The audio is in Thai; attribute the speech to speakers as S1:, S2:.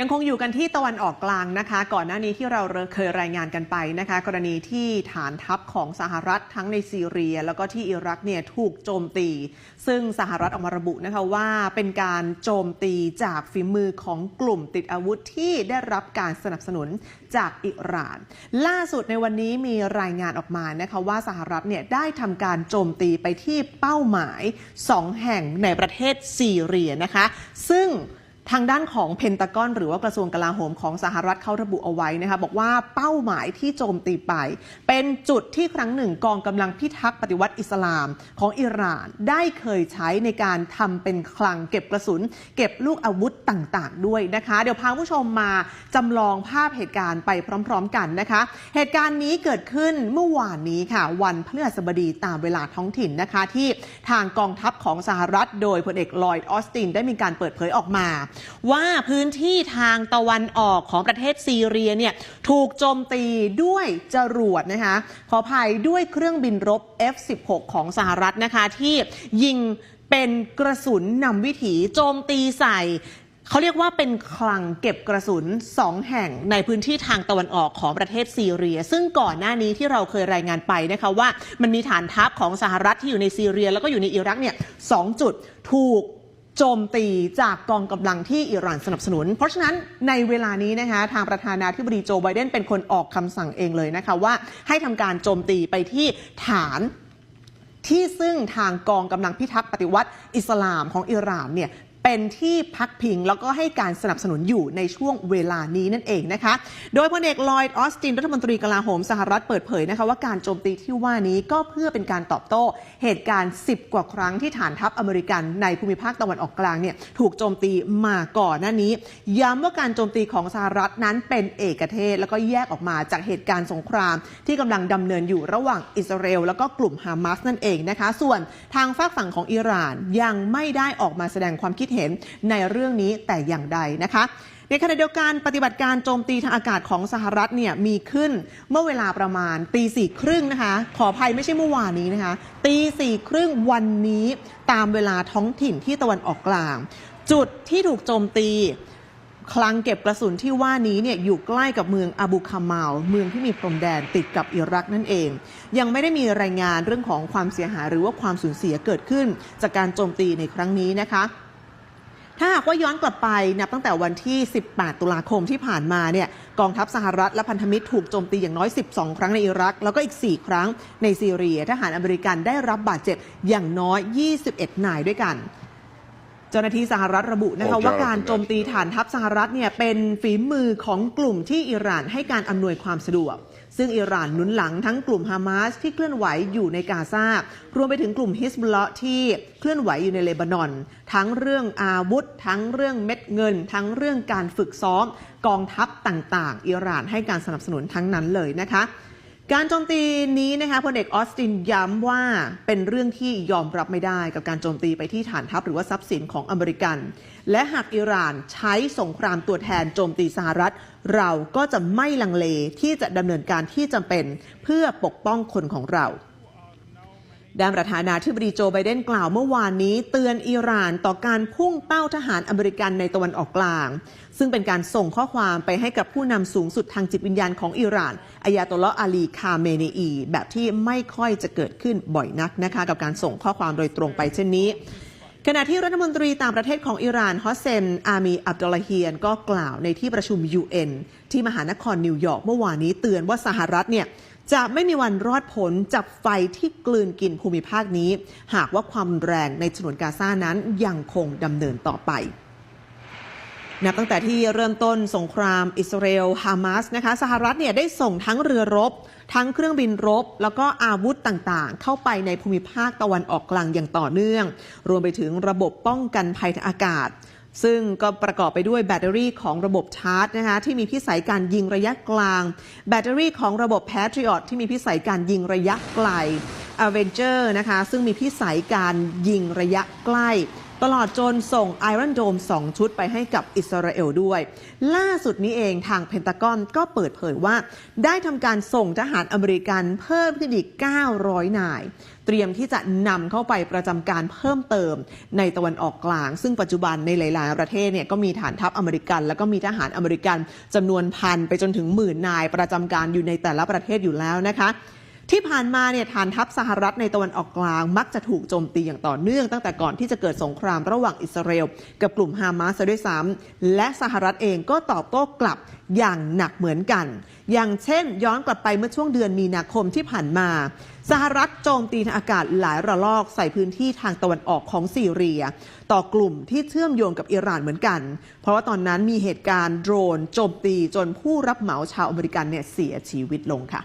S1: ยังคงอยู่กันที่ตะวันออกกลางนะคะ ก่อนหน้านี้ที่เราเคยรายงานกันไปนะคะ กรณีที่ฐานทัพของสหรัฐทั้งในซีเรีย แล้วก็ที่อิรักเนี่ยถูกโจมตี ซึ่งสหรัฐออกมาระบุนะคะว่าเป็นการโจมตีจากฝีมือของกลุ่มติดอาวุธที่ได้รับการสนับสนุนจากอิหร่าน ล่าสุดในวันนี้มีรายงานออกมานะคะว่าสหรัฐเนี่ยได้ทำการโจมตีไปที่เป้าหมาย 2 แห่งในประเทศซีเรียนะคะ ซึ่ง ทางด้านของเพนตากอนหรือว่ากระทรวงกลาโหมของสหรัฐเขาระบุเอาไว้นะคะบอกว่าเป้าหมายที่โจมตีไป เป็นจุดที่ครั้งหนึ่งกองกำลังพิทักษ์ปฏิวัติอิสลามของอิหร่านได้เคยใช้ในการทำเป็นคลังเก็บกระสุน เก็บลูกอาวุธต่างๆ ด้วยนะคะ เดี๋ยวพาผู้ชมมาจำลองภาพเหตุการณ์ไปพร้อม ๆ กันนะคะ เหตุการณ์นี้เกิดขึ้นเมื่อวานนี้ค่ะ วันพฤหัสบดีตามเวลาท้องถิ่นนะคะ ที่ทางกองทัพของสหรัฐ โดยพลเอกลอยด์ออสตินได้มีการเปิดเผยออกมาว่าพื้นที่ทางตะวันออกของประเทศซีเรียเนี่ยถูกโจมตีด้วยจรวดนะคะขออภัยด้วยเครื่องบินรบ F-16 ของสหรัฐนะคะ ที่ยิงเป็นกระสุนนำวิถีโจมตีใส่เขาเรียกว่าเป็นคลังเก็บกระสุน2แห่งในพื้นที่ทางตะวันออกของประเทศซีเรีย ซึ่งก่อนหน้านี้ที่เราเคยรายงานไปนะคะว่ามันมีฐานทัพของสหรัฐที่อยู่ในซีเรีย แล้วก็อยู่ในอิรักเนี่ยสองจุดถูก โจมตีจากกองกำลังที่อิหร่านสนับสนุน เพราะฉะนั้นในเวลานี้นะคะทางประธานาธิบดีโจไบเดนเป็นคนออกคำสั่งเองเลยนะคะว่าให้ทำการโจมตีไปที่ฐานที่ซึ่งทางกองกำลังพิทักษ์ปฏิวัติอิสลามของอิหร่านเนี่ย เป็นที่พักพิง แล้วก็ให้การสนับสนุนอยู่ในช่วงเวลานี้นั่นเองนะคะ โดยพลเอกลอยด์ออสตินรัฐมนตรีกลาโหมสหรัฐเปิดเผยนะคะว่าการโจมตีที่ว่านี้ก็เพื่อเป็นการตอบโต้เหตุการณ์ 10 กว่าครั้งที่ฐานทัพอเมริกันในภูมิภาคตะวันออกกลางเนี่ยถูกโจมตีมาก่อนหน้านี้ ย้ำว่าการโจมตีของสหรัฐนั้นเป็นเอกเทศ แล้วก็แยกออกมาจากเหตุการณ์สงคราม ที่กำลังดำเนินอยู่ระหว่างอิสราเอลแล้วก็กลุ่มฮามาสนั่นเองนะคะ ส่วนทางฝากฝั่งของอิหร่านยังไม่ได้ออกมาแสดงความคิดเห็นในเรื่องนี้แต่อย่างใดนะคะในขณะเดียวกันปฏิบัติการโจมตีทางอากาศของสหรัฐเนี่ยมีขึ้นเมื่อเวลาประมาณตีสี่ครึ่งนะคะ ขออภัยไม่ใช่เมื่อวานนี้นะคะตีสี่ครึ่งวันนี้ตามเวลาท้องถิ่นที่ตะวันออกกลาง จุดที่ถูกโจมตีคลังเก็บกระสุนที่ว่านี้เนี่ยอยู่ใกล้กับเมืองอาบูคามาลเมืองที่มีพรมแดนติดกับอิรักนั่นเอง ยังไม่ได้มีรายงานเรื่องของความเสียหายหรือว่าความสูญเสียเกิดขึ้น จากการโจมตีในครั้งนี้นะคะ ถ้าหากว่าย้อนกลับไปนับตั้งแต่วันที่ 18 ตุลาคมที่ผ่านมาเนี่ยกองทัพสหรัฐและพันธมิตรถูกโจมตีอย่างน้อย 12 ครั้งในอิรัก แล้วก็อีก 4 ครั้งในซีเรีย ทหารอเมริกันได้รับบาดเจ็บอย่างน้อย 21 นายด้วยกันเจ้าหน้าที่สหรัฐระบุนะคะ
S2: โอ้
S1: ว่า
S2: เจ้า
S1: การโจมตีฐานทัพสหรัฐเนี่ยเป็นฝีมือของกลุ่มที่อิหร่านให้การอำนวยความสะดวก ซึ่งอิหร่านหนุนหลังทั้งกลุ่มฮามาสที่เคลื่อนไหวอยู่ในกาซารวมไปถึงกลุ่มฮิสบุลเลาะห์ที่เคลื่อนไหวอยู่ในเลบานอน ทั้งเรื่องอาวุธ ทั้งเรื่องเม็ดเงิน ทั้งเรื่องการฝึกซ้อม กองทัพต่างๆ อิหร่านให้การสนับสนุนทั้งนั้นเลยนะคะ การโจมตีนี้นะคะพลเอกออสตินย้ำว่าเป็นเรื่องที่ยอมรับไม่ได้กับการโจมตีไปที่ฐานทัพหรือว่าทรัพย์สินของอเมริกัน และหากอิหร่านใช้สงครามตัวแทนโจมตีสหรัฐ เราก็จะไม่ลังเลที่จะดำเนินการที่จำเป็นเพื่อปกป้องคนของเรา ด้านประธานาธิบดีโจไบเดนกล่าวเมื่อวานนี้ เตือนอิหร่านต่อการพุ่งเป้าทหารอเมริกันในตะวันออกกลาง ซึ่งเป็นการส่งข้อความไปให้กับผู้นำสูงสุดทางจิตวิญญาณของอิหร่านอายาตลลออาลีคาเมเนอี แบบที่ไม่ค่อยจะเกิดขึ้นบ่อยนักนะคะกับการส่งข้อความโดยตรงไปเช่นนี้ขณะที่รัฐมนตรีต่างประเทศของอิหร่านฮอสเซน อามี อับดุลเฮียน ก็กล่าวในที่ประชุม UN ที่มหานครนิวยอร์กเมื่อวานนี้เตือนว่าสหรัฐเนี่ย จะไม่มีวันรอดพ้นจากไฟที่กลืนกินภูมิภาคนี้ หากว่าความแรงในฉนวนกาซานั้นยังคงดำเนินต่อไปนับตั้งแต่ที่เริ่มต้นสงครามอิสราเอลฮามาสนะคะสหรัฐเนี่ยได้ส่งทั้งเรือรบ ทั้งเครื่องบินรบ แล้วก็อาวุธต่างๆ เข้าไปในภูมิภาคตะวันออกกลางอย่างต่อเนื่อง รวมไปถึงระบบป้องกันภัยทางอากาศ ซึ่งก็ประกอบไปด้วยแบตเตอรี่ของระบบชาร์จนะคะที่มีพิสัยการยิงระยะกลาง แบตเตอรี่ของระบบ Patriot ที่มีพิสัยการยิงระยะไกล Avenger นะคะซึ่งมีพิสัยการยิงระยะใกล้ ตลอดจนส่งไอรอนโดม 2 ชุดไปให้กับอิสราเอลด้วย ล่าสุดนี้เองทางเพนตากอนก็เปิดเผยว่า ได้ทำการส่งทหารอเมริกันเพิ่มขึ้นอีก 900 นาย เตรียมที่จะนำเข้าไปประจำการเพิ่มเติมในตะวันออกกลาง ซึ่งปัจจุบันในหลาย ๆ ประเทศเนี่ยก็มีฐานทัพอเมริกัน แล้วก็มีทหารอเมริกันจำนวนพันไปจนถึงหมื่นนายประจำการอยู่ในแต่ละประเทศอยู่แล้วนะคะ ที่ผ่านมาเนี่ยฐานทัพสหรัฐในตะวันออกกลาง มักจะถูกโจมตีอย่างต่อเนื่องตั้งแต่ก่อนที่จะเกิดสงครามระหว่างอิสราเอลกับกลุ่มฮามาสด้วยซ้ำและสหรัฐเองก็ตอบโต้กลับอย่างหนักเหมือนกัน อย่างเช่น ย้อนกลับไปเมื่อช่วงเดือนมีนาคมที่ผ่านมา สหรัฐโจมตีทางอากาศหลายระลอกใส่พื้นที่ทางตะวันออกของซีเรีย ต่อกลุ่มที่เชื่อมโยงกับอิหร่านเหมือนกัน เพราะว่าตอนนั้นมีเหตุการณ์โดรนโจมตีจนผู้รับเหมาชาวอเมริกันเนี่ยเสียชีวิตลงค่ะ